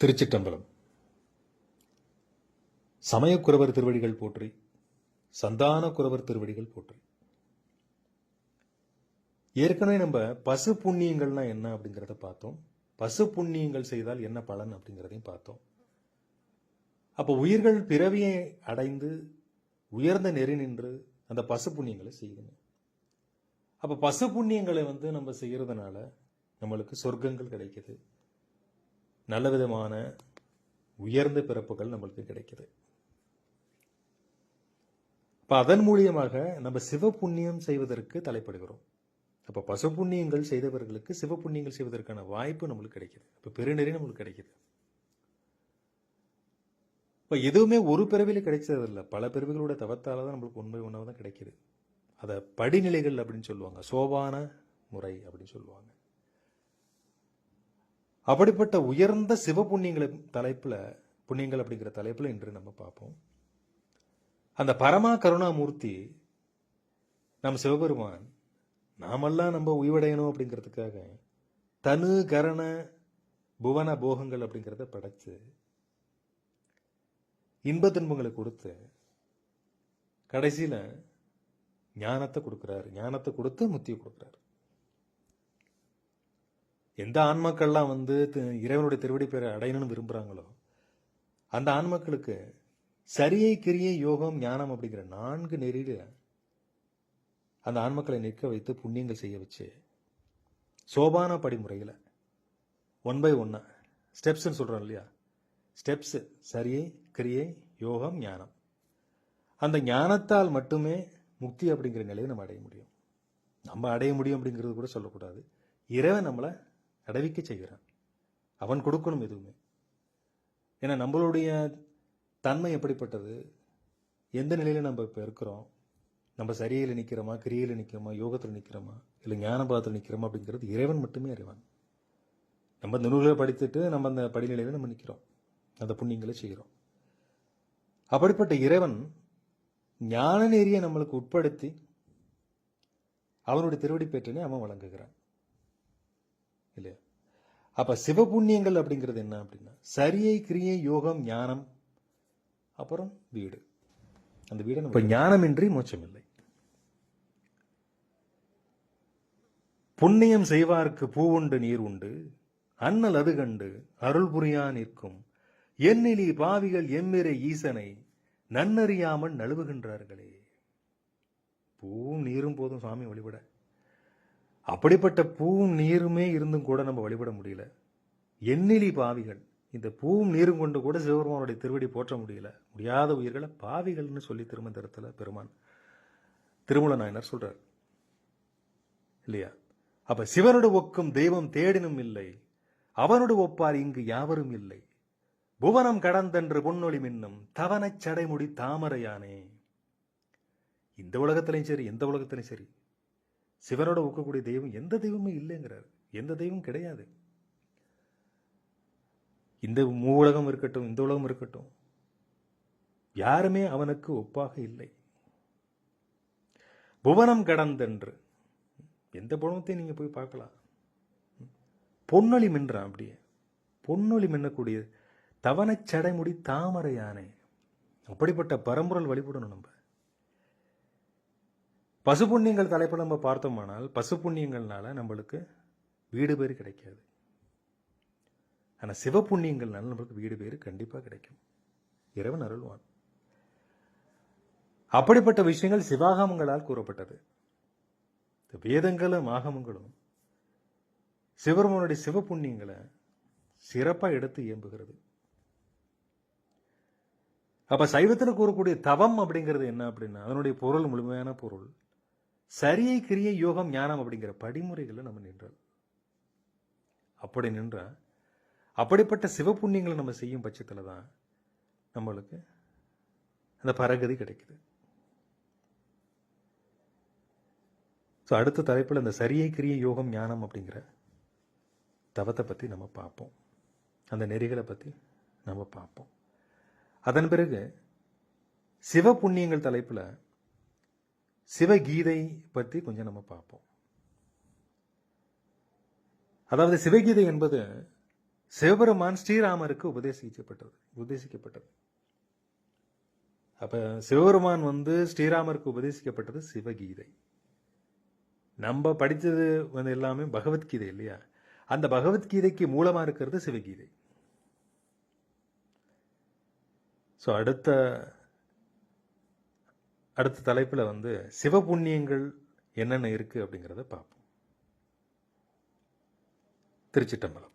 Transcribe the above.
திருச்சிற்றம்பலம் சமயக்குறவர் திருவடிகள் போற்றி சந்தான குறவர் திருவடிகள் போற்றி. ஏற்கனவே நம்ம பசு புண்ணியங்கள்னா என்ன அப்படிங்கிறத பார்த்தோம். பசு புண்ணியங்கள் செய்தால் என்ன பலன் அப்படிங்கிறதையும் பார்த்தோம். அப்போ உயிர்கள் பிறவியை அடைந்து உயர்ந்த நெறி நின்று அந்த பசு புண்ணியங்களை செய்யுங்க. அப்போ பசு புண்ணியங்களை வந்து நம்ம செய்கிறதுனால நம்மளுக்கு சொர்க்கங்கள் கிடைக்கிது. நல்ல விதமான உயர்ந்த பிறப்புகள் நம்மளுக்கு கிடைக்குது. இப்போ அதன் மூலியமாக நம்ம சிவ புண்ணியம் செய்வதற்கு தலைப்படுகிறோம். அப்போ பசு புண்ணியங்கள் செய்தவர்களுக்கு சிவ புண்ணியங்கள் செய்வதற்கான வாய்ப்பு நம்மளுக்கு கிடைக்குது. இப்போ பெருநிறை நம்மளுக்கு கிடைக்குது. இப்போ எதுவுமே ஒரு பிறவியில் கிடைச்சது இல்லை பல பிறவிகளோட தவத்தால் தான் நம்மளுக்கு உண்மை உணவு தான் கிடைக்கிது. அதை படிநிலைகள் அப்படின்னு சொல்லுவாங்க. சோபான முறை அப்படின்னு சொல்லுவாங்க. அப்படிப்பட்ட உயர்ந்த சிவ புண்ணியங்களை தலைப்பில் புண்ணியங்கள் அப்படிங்கிற தலைப்பில் இன்று நம்ம பார்ப்போம். அந்த பரமா கருணாமூர்த்தி நம் சிவபெருமான் நாமெல்லாம் நம்ம உய்வடையணும் அப்படிங்கிறதுக்காக தனு கரண புவன போகங்கள் அப்படிங்கிறத படைச்சு இன்ப துன்பங்களை கொடுத்து கடைசியில் ஞானத்தை கொடுக்குறாரு. ஞானத்தை கொடுத்து முத்தியை கொடுக்குறாரு. எந்த ஆன்மாக்கள்லாம் வந்து இறைவனுடைய திருவடி பேரை அடையணும்னு விரும்புகிறாங்களோ அந்த ஆன்மாக்களுக்கு சரியை கிரியை யோகம் ஞானம் அப்படிங்கிற நான்கு நெறியில அந்த ஆன்மக்களை நிற்க வைத்து புண்ணியங்கள் செய்ய வச்சு சோபான படிமுறையில் ஒன் பை ஒன்னா ஸ்டெப்ஸ்ன்னு சொல்கிறோம் இல்லையா? ஸ்டெப்ஸு சரியை கிரியை யோகம் ஞானம். அந்த ஞானத்தால் மட்டுமே முக்தி அப்படிங்கிற நிலையை நம்ம அடைய முடியும். நம்ம அடைய முடியும் அப்படிங்கிறது கூட சொல்லக்கூடாது. இறைவன் நம்மளை அடைவிக்க செய்கிறான். அவன் கொடுக்கணும் எதுவுமே. ஏன்னா நம்மளுடைய தன்மை எப்படிப்பட்டது? எந்த நிலையில் நம்ம இப்போ இருக்கிறோம்? நம்ம சரியில் நிற்கிறோமா கிரியில் நிற்கிறோமா யோகத்தில் நிற்கிறோமா இல்லை ஞானபாதத்தில் நிற்கிறோமா அப்படிங்கிறது இறைவன் மட்டுமே அறிவான். நம்ம இந்த நூல்களை படித்துட்டு நம்ம அந்த படிநிலையில் நம்ம நிற்கிறோம் அந்த புண்ணியங்களை செய்கிறோம். அப்படிப்பட்ட இறைவன் ஞான நெறியை நம்மளுக்கு உட்படுத்தி அவனுடைய திருவடி பெற்றனே அவன் வழங்குகிறான். அப்போ சிவபுண்ணியங்கள் அப்படிங்கிறது என்ன அப்படின்னா சரியை கிரியை யோகம் ஞானம் அப்புறம் வீடு. அந்த வீடு இப்போ ஞானமின்றி மோட்சமில்லை. புண்ணியம் செய்வார்க்கு பூவுண்டு நீர் உண்டு. அண்ணல் அது கண்டு அருள் புரியா நிற்கும். எண்ணிலி பாவிகள் எம்மிரை ஈசனை நன்னறியாமல் நழுவுகின்றார்களே. பூவும் நீரும் போதும் சுவாமி வழிபட. அப்படிப்பட்ட பூவும் நீருமே இருந்தும் கூட நம்ம வழிபட முடியல. எண்ணிலி பாவிகள் இந்த பூவும் நீரும் கொண்டு கூட சிவபெருமானுடைய திருவடி போற்ற முடியல. முடியாத உயிர்களை பாவிகள்னு சொல்லி திருமந்திரத்தில் பெருமான் திருமூல நாயனர் சொல்றார். இல்லையா? அப்ப சிவனோடு ஒக்கும் தெய்வம் தேடினும் இல்லை. அவனோடு ஒப்பார் இங்கு யாவரும் இல்லை. புவனம் கடந்தென்று பொன்னொழி மின்னும் தவனச் சடைமுடி தாமரையானே. இந்த உலகத்திலையும் சரி எந்த உலகத்திலையும் சரி. சிவனோட ஒக்கக்கூடிய தெய்வம் எந்த தெய்வமும் இல்லைங்கிறார். எந்த தெய்வம் கிடையாது. இந்த மூ உலகம் இருக்கட்டும் இந்த உலகம் இருக்கட்டும் யாருமே அவனுக்கு ஒப்பாக இல்லை. புவனம் கடந்தென்று. எந்த புவனத்தையும் நீங்க போய் பார்க்கலாம். பொன்னொழி மின்றான் அப்படியே. பொன்னொழி மின்னக்கூடிய தவணை சடைமுடி தாமரை யானை அப்படிப்பட்ட பரம்பொருள் வழிபடணும் நம்ம. பசு புண்ணியங்கள் தலைப்பில் நம்ம பார்த்தோமானால் பசு புண்ணியங்கள்னால நம்மளுக்கு வீடு பேர் கிடைக்காது. ஆனால் சிவப்புண்ணியங்கள்னால நம்மளுக்கு வீடு பேர் கண்டிப்பாக கிடைக்கும். இறைவன் அருள்வான். அப்படிப்பட்ட விஷயங்கள் சிவாகமங்களால் கூறப்பட்டது. இந்த வேதங்களும் ஆகமங்களும் சிவருமனுடைய சிவப்புண்ணியங்களை சிறப்பாக எடுத்து இயம்புகிறது. அப்ப சைவத்தில் கூறக்கூடிய தவம் அப்படிங்கிறது என்ன அப்படின்னா அதனுடைய பொருள் முழுமையான பொருள். சரியை கிரியை யோகம் ஞானம் அப்படிங்கிற படிமுறைகளில் நம்ம நின்றோம். அப்படி நின்றால் அப்படிப்பட்ட சிவ புண்ணியங்களை நம்ம செய்யும் பட்சத்தில் தான் நம்மளுக்கு அந்த பரகதி கிடைக்குது. ஸோ அடுத்த தலைப்பில் இந்த சரியை கிரிய யோகம் ஞானம் அப்படிங்கிற தவத்தை பற்றி நம்ம பார்ப்போம். அந்த நெறிகளை பற்றி நம்ம பார்ப்போம். அதன் பிறகு சிவ புண்ணியங்கள் தலைப்பில் சிவகீதை பற்றி கொஞ்சம் நம்ம பார்ப்போம். அதாவது சிவகீதை என்பது சிவபெருமான் ஸ்ரீராமருக்கு உபதேசிக்கப்பட்டது உபதேசிக்கப்பட்டது. அப்ப சிவபெருமான் வந்து ஸ்ரீராமருக்கு உபதேசிக்கப்பட்டது சிவகீதை. நம்ம படித்தது வந்து எல்லாமே பகவத்கீதை இல்லையா? அந்த பகவத்கீதைக்கு மூலமா இருக்கிறது சிவகீதை. ஸோ அடுத்த அடுத்த தலைப்பில் வந்து சிவபுண்ணியங்கள் என்னென்ன இருக்குது அப்படிங்கிறத பார்ப்போம். திருச்சிட்டம்பலம்.